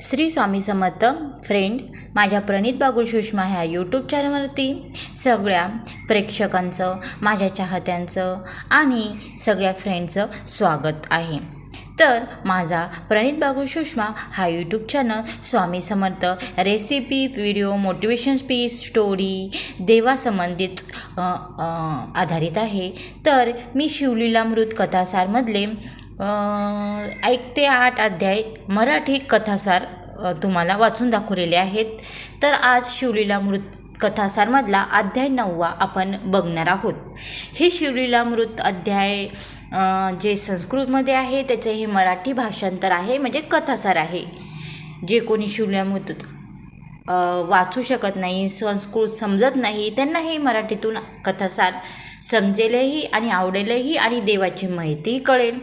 Shri Swami Samarth friend माझ्या प्रणित बागुल सुषमा ह्या YouTube चॅनलवरती सगळ्या प्रेक्षकांचं माझ्या चाहत्यांचं आणि सगळ्या फ्रेंडचं स्वागत आहे. तर माझा प्रणित बागुल सुषमा हा YouTube channel Swami Samarth recipe video motivation speech story देवासंबंधित आधारित आहे. तर मी शिवलीलामृत कथासारमधले अ, एक ते आठ अध्याय मराठी कथासार तुम्हाला वाचून दाखवलेले आहेत. तर आज शिवलीलामृत कथासारमधला अध्याय नववा आपण बघणार आहोत. हे शिवलीलामृत अध्याय जे संस्कृतमध्ये आहे त्याचे हे मराठी भाषांतर आहे म्हणजे कथासार आहे. जे कोणी शिवलीलामृत वाचू शकत नाही संस्कृत समजत नाही त्यांना हे मराठीतून कथासार समजेलही आणि आवडेलही आणि देवाची माहितीही कळेल.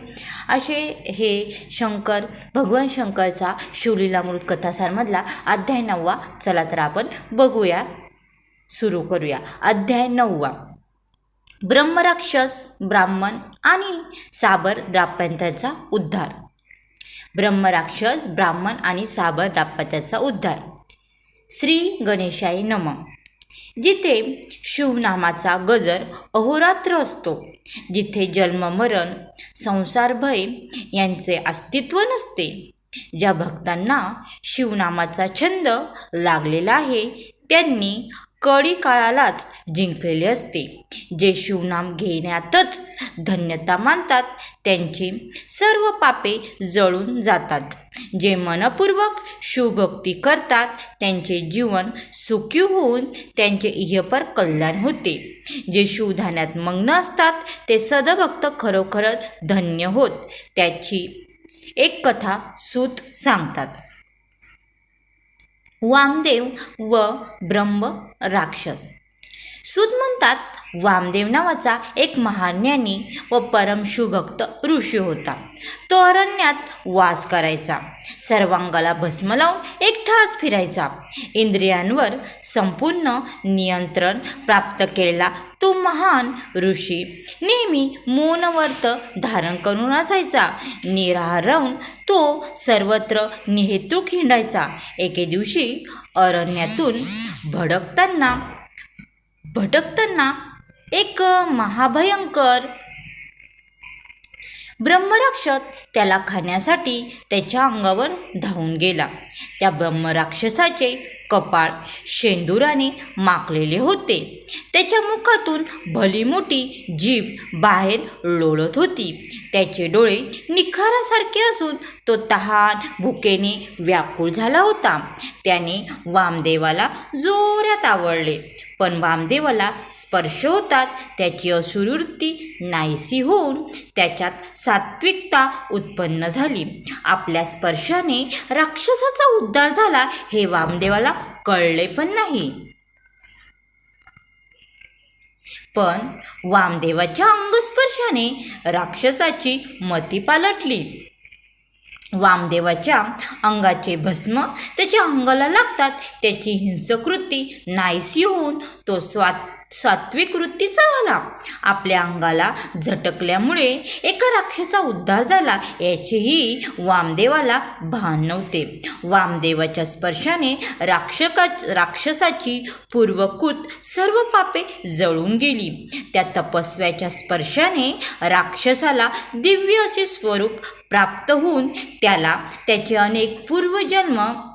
असे हे शंकर भगवान शंकरचा शिवलीलामृत कथासारमधला अध्याय नववा. चला तर आपण बघूया. सुरू करूया. अध्याय नववा. ब्रह्मराक्षस ब्राह्मण आणि साबर दाम्पत्याचा उद्धार. ब्रह्मराक्षस ब्राह्मण आणि साबर दाम्पत्याचा उद्धार. श्री गणेशाय नम. जिथे शिवनामाचा गजर अहोरात्र असतो जिथे जन्ममरण संसार भय यांचे अस्तित्व नसते ज्या भक्तांना शिवनामाचा छंद लागलेला आहे त्यांनी कडी काळालाच जिंकलेले असते. जे शिवनाम घेण्यातच धन्यता मानतात त्यांची सर्व पापे जळून जातात. जे मनपूर्वक शिवभक्ती करतात त्यांचे जीवन सुखी होऊन त्यांचे इहपर कल्याण होते. जे शिवधान्यात मग्न असतात ते सदभक्त खरोखरच धन्य होत त्याची एक कथा सूत सांगतात. वामदेव व ब्रह्म राक्षस. सूत म्हणतात वामदेव नावाचा एक महाज्ञानी व परमशुभक्त ऋषी होता. तो अरण्यात वास करायचा. सर्वांगाला भस्म लावून एकटाच फिरायचा. इंद्रियांवर संपूर्ण नियंत्रण प्राप्त केलेला तो महान ऋषी नेहमी मौनवर्त धारण करून असायचा. निराहार राहून तो सर्वत्र निहेतूक हिंडायचा एके दिवशी अरण्यातून भडकताना भटकताना एक महाभयंकर ब्रह्मराक्षस त्याला खाण्यासाठी त्याच्या अंगावर धावून गेला. त्या ब्रह्मराक्षसाचे कपाळ शेंदुराने माकलेले होते. त्याच्या मुखातून भली मोठी जीभ बाहेर लोळत होती. त्याचे डोळे निखारासारखे असून तो तहान भुकेने व्याकुळ झाला होता. त्याने वामदेवाला जोरात आवडले पण वामदेवाला स्पर्श होतात त्याची असुरवृत्ती नाहीसी होऊन त्याच्यात सात्विकता उत्पन्न झाली. आपल्या स्पर्शाने राक्षसाचा उद्धार झाला हे वामदेवाला कळले पण नाही. पण वामदेवाच्या अंगस्पर्शाने राक्षसाची मती पालटली. वामदेवाच्या अंगाचे भस्म त्याच्या अंगाला लागतात. त्याची हिंसकृती नाहीसी होऊन तो स्वात सात्विक वृत्तीचा झाला. आपल्या अंगाला झटकल्यामुळे एका राक्षसा उद्धार झाला. याचेही वामदेवाला भान नव्हते. वामदेवाच्या स्पर्शाने राक्षका राक्षसाची पूर्वकृत सर्व पापे जळून गेली. त्या तपस्व्याच्या स्पर्शाने राक्षसाला दिव्य असे स्वरूप प्राप्त होऊन त्याला त्याचे अनेक पूर्वजन्म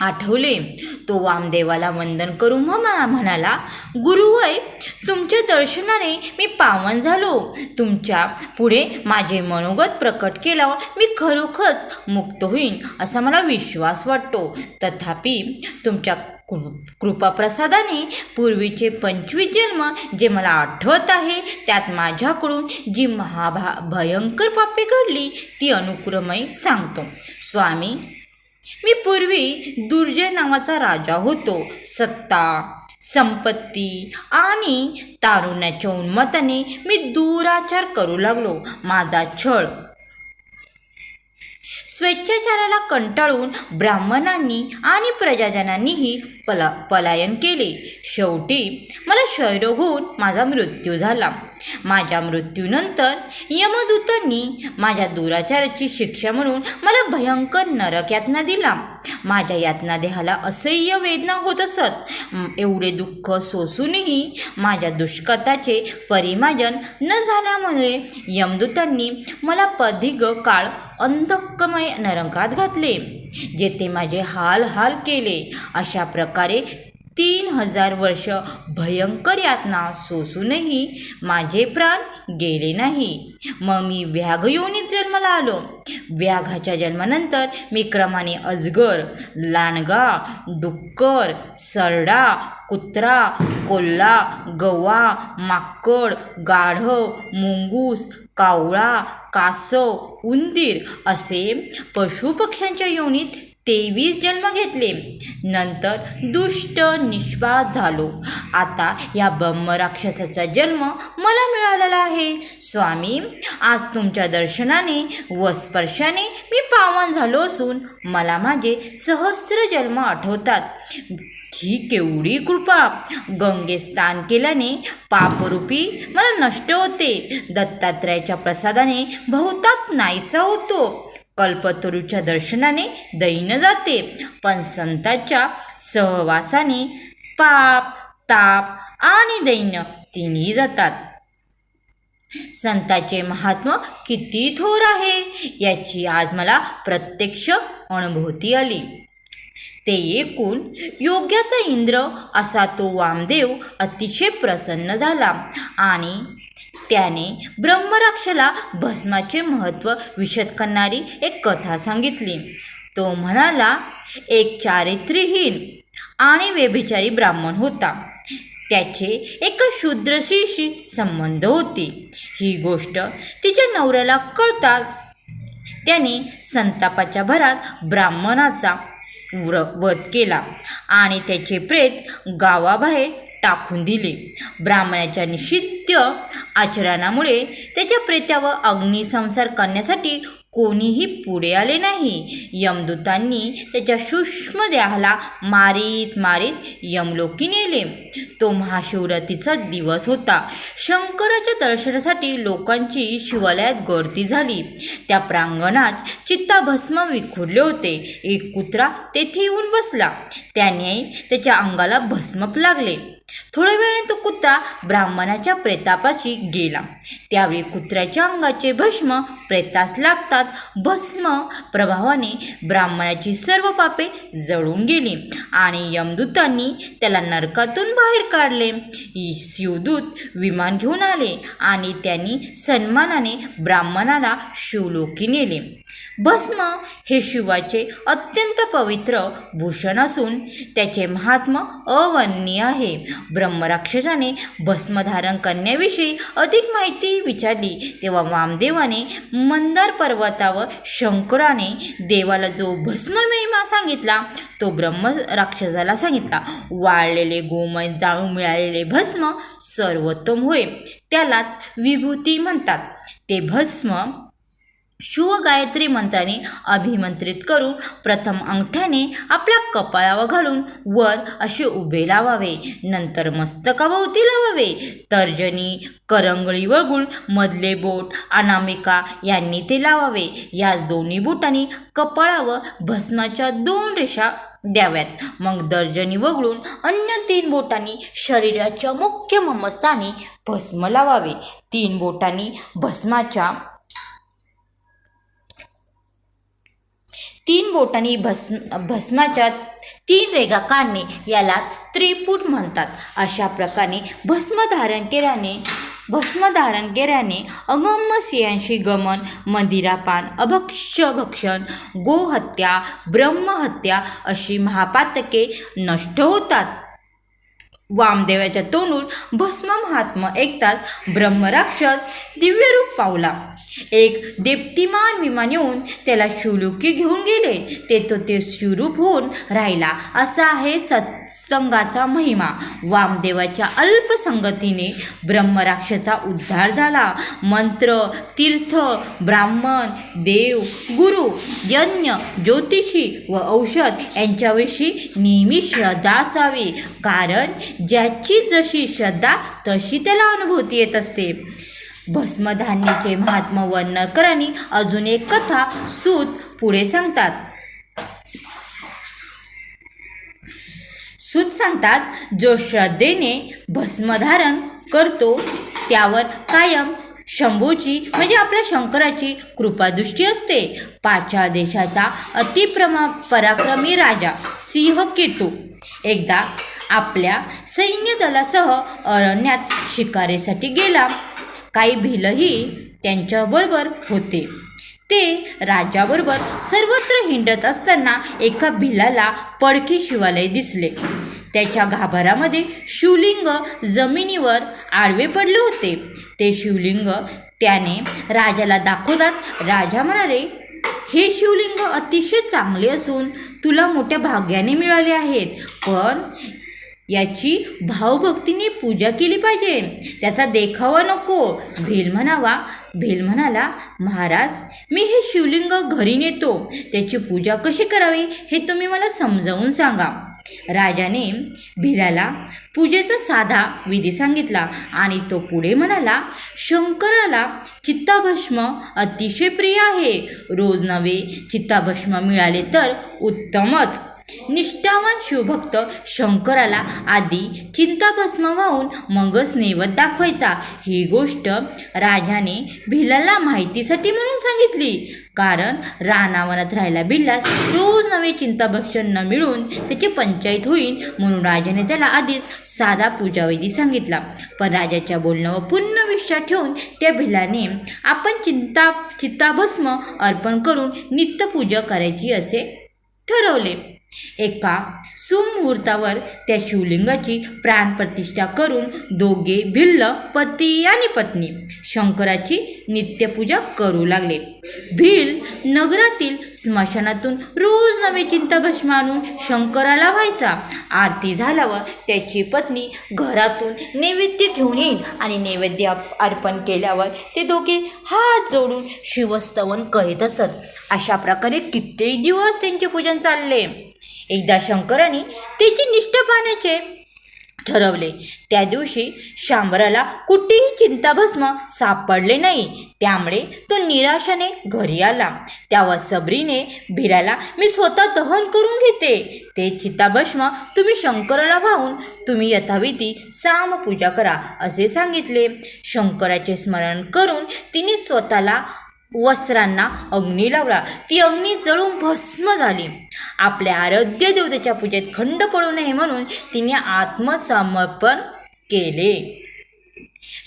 आठवले. तो वामदेवाला वंदन करून म्हणा म्हणाला गुरुवय तुमच्या दर्शनाने मी पावन झालो. तुमच्यापुढे माझे मनोगत प्रकट केल्यावर मी खरोखरच मुक्त होईन असा मला विश्वास वाटतो. तथापि तुमच्या कृ कृपाप्रसादाने पूर्वीचे पंचवीस जन्म जे मला आठवत आहे त्यात माझ्याकडून जी महाभा भयंकर पापे घडली ती अनुक्रमय सांगतो. स्वामी मी पूर्वी दुर्जय नावाचा राजा होतो. सत्ता संपत्ती आणि तारुण्याच्या उन्मताने मी दुराचार करू लागलो. माझा छळ स्वेच्छाचाराला कंटाळून ब्राह्मणांनी आणि प्रजाजनांनीही पला पलायन केले. शेवटी मला क्षयरोग होऊन माझा मृत्यू झाला. माझ्या मृत्यूनंतर यमदूतांनी माझ्या दुराचाराची शिक्षा म्हणून मला भयंकर नरक यातना दिला. माझ्या यातना देहाला असह्य वेदना होत असत. एवढे दुःख सोसूनही माझ्या दुष्कताचे परिमार्जन न झाल्यामुळे यमदूतांनी मला पदीग काळ अंधकमय नरकात घातले. जेथे माझे हाल हाल केले अशा प्रकारे तीन हजार वर्ष भयंकर यातना सोसूनही माझे प्राण गेले नाही. मग मी व्याघ योनीत जन्माला आलो. व्याघाच्या जन्मानंतर मी क्रमाने अजगर लांडगा डुक्कर सरडा कुत्रा कोल्हा गवा माकड गाढव मुंगूस कावळा कासव उंदीर असे पशुपक्ष्यांच्या योनीत तेवीस जन्म घेतले. नंतर दुष्ट निष्पात झालो. आता या ब्रह्मराक्षसाचा जन्म मला मिळालेला आहे. स्वामी आज तुमच्या दर्शनाने व स्पर्शाने मी पावन झालो असून मला माझे सहस्र जन्म आठवतात. ही केवढी कृपा! गंगे स्नान केल्याने पापरूपी मला नष्ट होते. दत्तात्रयाच्या प्रसादाने बहुताप नाहीसा होतो. कल्पतरूच्या दर्शनाने दैन जाते पण संतांच्या सहवासाने पाप ताप आणि दैन्य तिन्ही जातात. संताचे महात्म किती थोर आहे याची आज मला प्रत्यक्ष अनुभूती आली. ते एकूण योग्याचा इंद्र असा तो वामदेव अतिशय प्रसन्न झाला आणि त्याने ब्रह्मराक्षाला भस्माचे महत्त्व विशद करणारी एक कथा सांगितली. तो म्हणाला एक चारित्र्यहीन आणि व्यभिचारी ब्राह्मण होता. त्याचे एका शूद्रशीशी संबंध होते. ही गोष्ट तिच्या नवऱ्याला कळताच त्याने संतापाच्या भरात ब्राह्मणाचा व्र वध केला आणि त्याचे प्रेत गावाबाहेर टाकून दिले. ब्राह्मणाच्या निषिद्ध आचरणामुळे त्याच्या प्रेत्यावर अग्निसंसार करण्यासाठी कोणीही पुढे आले नाही. यमदूतांनी त्याच्या सूक्ष्म देहाला मारीत मारीत यमलोकी नेले. तो महाशिवरात्रीचा दिवस होता. शंकराच्या दर्शनासाठी लोकांची शिवालयात गर्दी झाली. त्या प्रांगणात चित्ताभस्म विखुरले होते. एक कुत्रा तेथे येऊन बसला. त्याने त्याच्या अंगाला भस्म लागले. थोड्या वेळाने तो कुत्रा ब्राह्मणाच्या प्रेतापाशी गेला. त्यावेळी कुत्र्याच्या अंगाचे भस्म प्रेतास लागतात. भस्म प्रभावाने ब्राह्मणाची सर्व पापे जळून गेली आणि यमदूतांनी त्याला नरकातून बाहेर काढले. शिवदूत विमान घेऊन आले आणि त्यांनी सन्मानाने ब्राह्मणाला शिवलोकी नेले. भस्म हे शिवाचे अत्यंत पवित्र भूषण असून त्याचे महात्म अवर्णनीय आहे. ब्र ब्रह्मराक्षसाने भस्म धारण करण्याविषयी अधिक माहिती विचारली. तेव्हा वामदेवाने मंदार पर्वतावर शंकराने देवाला जो भस्म महिमा सांगितला तो ब्रह्म राक्षसाला सांगितला. वाळलेले गोमय जाळून मिळालेले भस्म सर्वोत्तम होय. त्यालाच विभूती म्हणतात. ते भस्म शिवगायत्री मंत्राने अभिमंत्रित करून प्रथम अंगठ्याने आपल्या कपाळावर घालून वर असे उभे लावावे नंतर मस्तकाभोवती लावावे. तर्जनी करंगळी वळगून मधले बोट अनामिका यांनी ते लावावे. याच दोन्ही बोटांनी कपाळावर भस्माच्या दोन रेषा द्याव्यात. मग दर्जनी वगळून अन्य तीन बोटांनी शरीराच्या मुख्य ममस्थानी भस्म लावावे. तीन बोटांनी भस्माच्या तीन बोटांनी भस्म भस्माच्या तीन रेगा काढणे याला त्रिपुट म्हणतात. अशा प्रकारे भस्म धारण केल्याने भस्म धारण केल्याने अगम्य सियांशी गमन मंदिरापान अभक्ष भक्षण गोहत्या ब्रह्महत्या अशी महापातके नष्ट होतात. वामदेवाच्या तोंडून भस्म महात्मा ऐकताच ब्रह्मराक्षस दिव्यरूप पावला. एक देप्तिमान विमान येऊन त्याला शिवलोकी घेऊन गेले. ते तो ते शिवरूप होऊन राहिला. असा आहे सत्संगाचा महिमा. वामदेवाच्या अल्पसंगतीने ब्रह्मराक्षचा उद्धार झाला. मंत्र तीर्थ ब्राह्मण देव गुरु यज्ञ ज्योतिषी व औषध यांच्याविषयी नेहमी श्रद्धा असावी. कारण ज्याची जशी श्रद्धा तशी त्याला अनुभूती येत असते. भस्मधान्याचे महात्मा वर्णकरांनी अजून एक कथा सूत पुढे सांगतात. सूत सांगतात जो श्रद्धेने भस्मधारण करतो त्यावर कायम शंभूची म्हणजे आपल्या शंकराची कृपादृष्टी असते. पाचा देशाचा अतिप्रमा पराक्रमी राजा सिंह केतू. एकदा आपल्या सैन्यदलासह अरण्यात शिकारीसाठी गेला. काही भिलही त्यांच्याबरोबर होते. ते राजाबरोबर सर्वत्र हिंडत असताना एका भिलाला पडके शिवालय दिसले. त्याच्या गाभारामध्ये शिवलिंग जमिनीवर आडवे पडले होते. ते शिवलिंग त्याने राजाला दाखवतात राजा म्हणाले हे शिवलिंग अतिशय चांगले असून तुला मोठ्या भाग्याने मिळाले आहेत. पण याची भावभक्तीने पूजा केली पाहिजे. त्याचा देखावा नको. भील म्हणावा. भील म्हणाला महाराज मी हे शिवलिंग घरी नेतो. त्याची पूजा कशी करावी हे तुम्ही मला समजावून सांगा. राजाने भिलाला पूजेचा साधा विधी सांगितला आणि तो पुढे म्हणाला शंकराला चित्ताभस्म अतिशय प्रिय आहे. रोज नवे चित्ताभस्म मिळाले तर उत्तमच. निष्ठावान शिवभक्त शंकराला आधी चिंताभस्म वाहून मगच नैवत दाखवायचा. ही गोष्ट राजाने भिलाला माहितीसाठी म्हणून सांगितली. कारण रानावनात राहायला भिल्लास रोज नवे चिंताभक्षण न मिळून त्याची पंचायत होईल म्हणून राजाने त्याला आधीच साधा पूजाविधी सांगितला. पण राजाच्या बोलण्यावर पूर्ण विश्वास ठेवून त्या भिलाने आपण चिंता चित्ताभस्म अर्पण करून नित्यपूजा करायची असे ठरवले. एका सुमुहूर्तावर त्या शिवलिंगाची प्राणप्रतिष्ठा करून दोघे भिल्ल पती आणि पत्नी शंकराची नित्यपूजा करू लागले. भिल नगरातील स्मशानातून रोज नवे चिंताभस्म आणून शंकराला व्हायचा. आरती झाल्यावर त्याची पत्नी घरातून नैवेद्य घेऊन येईल आणि नैवेद्य अर्पण केल्यावर ते दोघे हात जोडून शिवस्तवन करीत असत. अशा प्रकारे कित्येक दिवस त्यांचे पूजन चालले. एकदा शंकराने त्याची निष्ठा पाहण्याचे ठरवले. त्या दिवशी शांबराला कुठेही चिंताभस्म सापडले नाही. त्यामुळे तो निराशाने घरी आला. त्यावर सबरीने भिराला मी स्वतः दहन करून घेते. ते चिताभस्म तुम्ही शंकराला वाहून तुम्ही यथाविधी सामपूजा करा असे सांगितले. शंकराचे स्मरण करून तिने स्वतःला वस्त्रांना अग्नी लावला. ती अग्नी जळून भस्म झाली. आपल्या आराध्य देवतेच्या पूजेत खंड पडू नये म्हणून तिने आत्मसमर्पण केले.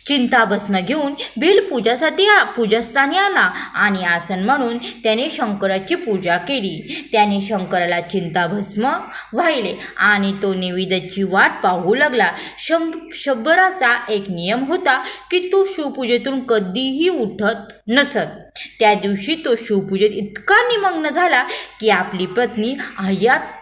चिंताभस्म घेऊन बिल पूजासाठी आ पूजास्थानी आला आणि आसन म्हणून त्याने शंकराची पूजा केली. त्याने शंकराला चिंताभस्म वाहिले आणि तो निवेदाची वाट पाहू लागला. शं शंभराचा एक नियम होता की तो शिवपूजेतून कधीही उठत नसत. त्या दिवशी तो शिवपूजेत इतका निमग्न झाला की आपली पत्नी हयात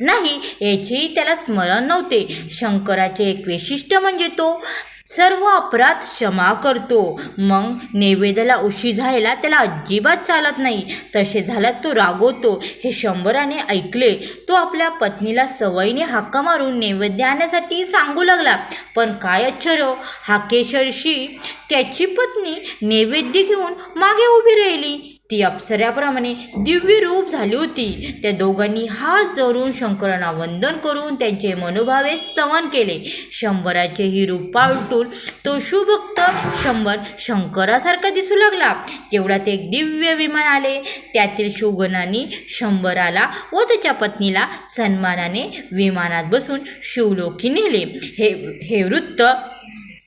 नाही याचेही त्याला स्मरण नव्हते. शंकराचे एक वैशिष्ट्य म्हणजे तो सर्व अपराध क्षमा करतो. मग नैवेद्याला उशीर झायला त्याला अजिबात चालत नाही. तसे झाल्यात तो रागवतो. हे शंभराने ऐकले. तो आपल्या पत्नीला सवयीने हाका मारून नैवेद्य आणण्यासाठी सांगू लागला. पण काय आश्चर्य? हाकेशरशी त्याची पत्नी नैवेद्य घेऊन मागे उभी राहिली. ती अप्सऱ्याप्रमाणे दिव्य रूप झाली होती. त्या दोघांनी हात जोडून शंकरांना वंदन करून त्यांचे मनोभावे स्तवन केले. शंभराचे ही रूप पालटून तो शुभक्त शंभर शंकरासारखा दिसू लागला. तेवढ्यात एक दिव्य विमान आले. त्यातील शिवगणांनी शंभराला व त्याच्या पत्नीला सन्मानाने विमानात बसून शिवलोकी नेले. हे हे वृत्त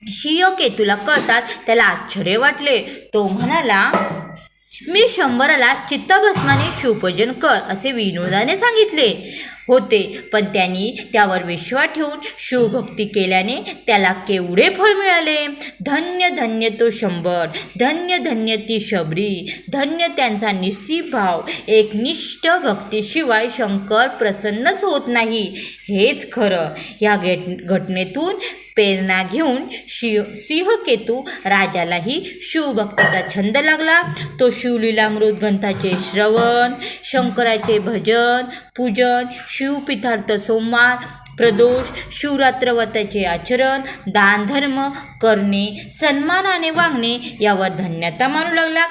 शियोकेतूला कळतात त्याला आश्चर्य वाटले. तो म्हणाला मी शंभराला चित्ताभस्माने शिवपूजन कर असे विनोदाने सांगितले. होते. पण त्यांनी त्यावर विश्वास ठेवून शिवभक्ती केल्याने त्याला केवढे फळ मिळाले? धन्य धन्य तो शंभर. धन्य धन्य ती शबरी. धन्य त्यांचा निस्सीम भाव. एकनिष्ठ भक्तीशिवाय शंकर प्रसन्नच होत नाही. हेच खरं. या घट घटनेतून प्रेरणा घेऊन शिव सिंहकेतू राजालाही शिवभक्तीचा छंद लागला. तो शिवलीलामृत ग्रंथाचे श्रवण शंकराचे भजन पूजन शिवपितार्थ सोमवार प्रदोष शिवरात्र व्रताचे आचरण दानधर्म करणे सन्मानाने वागणे यावर धन्यता मानू लागला.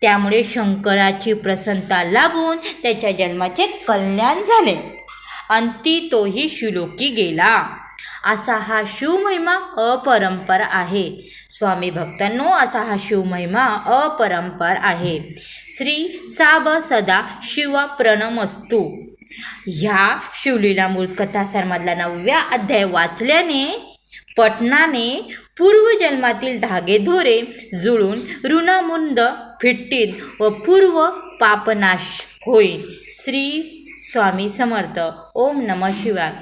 त्यामुळे शंकराची प्रसन्नता लाभून त्याच्या जन्माचे कल्याण झाले. अंती तोही शिलोकी गेला. असा हा शिवमहिमा अपरंपर आहे. स्वामी भक्तांनो असा हा शिवमहिमा अपरंपर आहे. श्री साब सदा शिवा प्रणमस्तू. ह्या शिवलीलामृत कथासारमधला नवव्या अध्याय वाचल्याने पटनाने पूर्वजन्मातील धागेधोरे जुळून ऋणामुंद फिटतील व पूर्व पापनाश होईल श्री स्वामी समर्थ. ओम नम शिवाय.